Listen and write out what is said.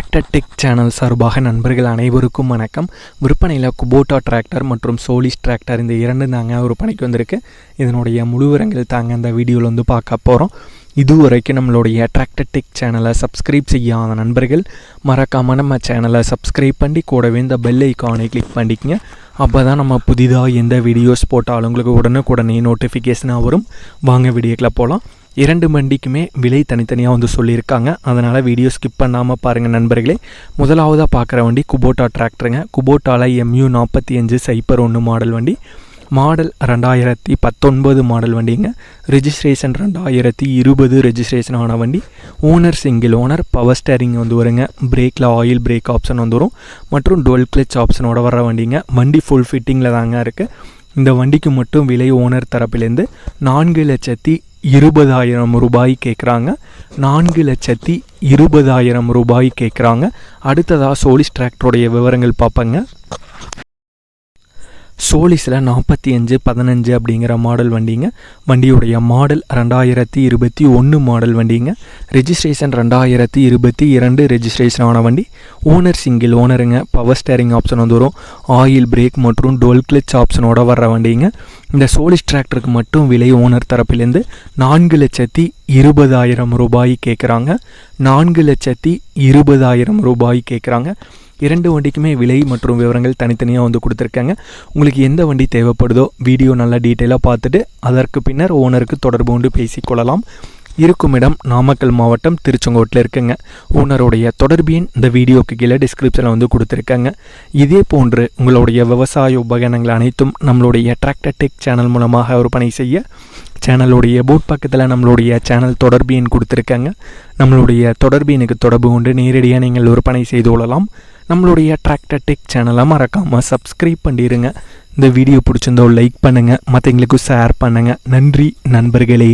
Tractor tech channel சார்பாக நண்பர்கள் அனைவருக்கும் வணக்கம். விற்பனையில் குபோட்டா டிராக்டர் மற்றும் சோலிஸ் டிராக்டர் இந்த இரண்டு தாங்க விற்பனைக்கு வந்திருக்கு. இதனுடைய முழுவரங்கள் தாங்க இந்த வீடியோவில் வந்து பார்க்க போகிறோம் இதுவரைக்கும் நம்மளுடைய டிராக்டர் டெக் சேனலை சப்ஸ்கிரைப் செய்யாத நண்பர்கள் மறக்காமல் நம்ம சேனலை சப்ஸ்கிரைப் பண்ணி கூடவே இந்த பெல் ஐக்கானை கிளிக் பண்ணிக்கங்க. அப்போ தான் நம்ம புதிதாக எந்த வீடியோஸ் போட்டாலும் உங்களுக்கு உடனுக்குடனே நோட்டிஃபிகேஷனாக வரும். வாங்க வீடியோக்கில் போகலாம் இரண்டு வண்டிக்குமே விலை தனித்தனியாக வந்து சொல்லியிருக்காங்க. அதனால் வீடியோ ஸ்கிப் பண்ணாமல் பாருங்கள் நண்பர்களே. முதலாவதாக பார்க்குற வண்டி குபோட்டா டிராக்டருங்க குபோட்டாவில் எம்யூ நாற்பத்தி அஞ்சு சைப்பர் ஒன்று மாடல் வண்டி. மாடல் ரெண்டாயிரத்தி பத்தொன்பது மாடல் வண்டிங்க. ரெஜிஸ்ட்ரேஷன் ரெண்டாயிரத்தி இருபது ரெஜிஸ்ட்ரேஷன் ஆன வண்டி. Owner single owner power steering வந்து வருங்க. பிரேக்கில் ஆயில் பிரேக் ஆப்ஷன் வந்து வரும். மற்றும் டுவெல் கிளச் ஆப்ஷனோட வர வண்டிங்க. வண்டி ஃபுல் ஃபிட்டிங்கில் தாங்க இருக்குது இந்த வண்டிக்கு மட்டும் விலை ஓனர் தரப்பிலேருந்து நான்கு லட்சத்தி இருபதாயிரம் ரூபாய் கேட்குறாங்க நான்கு லட்சத்தி இருபதாயிரம் ரூபாய் கேட்குறாங்க அடுத்ததாக சோலிஸ் டிராக்டருடைய விவரங்கள் பார்ப்பங்க. சோலிஸில் நாற்பத்தி அஞ்சு பதினஞ்சு அப்படிங்கிற மாடல் வண்டிங்க. வண்டியுடைய மாடல் ரெண்டாயிரத்தி இருபத்தி ஒன்று மாடல் வண்டிங்க. ரெஜிஸ்ட்ரேஷன் ரெண்டாயிரத்தி இருபத்தி இரண்டு ரெஜிஸ்ட்ரேஷன் ஆன வண்டி. ஓனர் சிங்கிள் ஓனருங்க பவர் ஸ்டேரிங் ஆப்ஷன் வந்து வரும். ஆயில் பிரேக் மற்றும் டோல் கிளிச் ஆப்ஷனோட வர்ற வண்டிங்க. இந்த சோலிஸ் டிராக்டருக்கு மட்டும் விலை ஓனர் தரப்பிலேருந்து நான்கு லட்சத்தி இருபதாயிரம் ரூபாய் கேட்குறாங்க நான்கு லட்சத்தி இருபதாயிரம் ரூபாய் கேட்குறாங்க இரண்டு வண்டிக்குமே விலை மற்றும் விவரங்கள் தனித்தனியாக வந்து கொடுத்துருக்காங்க. உங்களுக்கு எந்த வண்டி தேவைப்படுதோ வீடியோ நல்லா டீட்டெயிலாக பார்த்துட்டு அதற்கு பின்னர் ஓனருக்கு தொடர்பு கொண்டு பேசிக்கொள்ளலாம். இருக்கும் இடம் நாமக்கல் மாவட்டம் திருச்செங்கோட்டில் இருக்குங்க. ஓனருடைய தொடர்பு எண் இந்த வீடியோக்கு கீழே டிஸ்கிரிப்ஷனில் வந்து கொடுத்துருக்காங்க. இதே போன்று உங்களுடைய விவசாய உபகரணங்கள் அனைத்தும் நம்மளுடைய டிராக்டர் டெக் சேனல் மூலமாக விற்பனை செய்ய சேனலுடைய போட் பக்கத்தில் நம்மளுடைய சேனல் தொடர்பு எண் கொடுத்துருக்காங்க. நம்மளுடைய தொடர்பு எண்ணுக்கு தொடர்பு கொண்டு நேரடியாக நீங்கள் விற்பனை செய்து கொள்ளலாம். நம்மளுடைய டிராக்டர் டெக் சேனலை மறக்காமல் சப்ஸ்கிரைப் பண்ணிடுங்க இந்த வீடியோ பிடிச்சிருந்தோ லைக் பண்ணுங்கள் மற்றவங்களுக்கும் ஷேர் பண்ணுங்கள் நன்றி நண்பர்களே.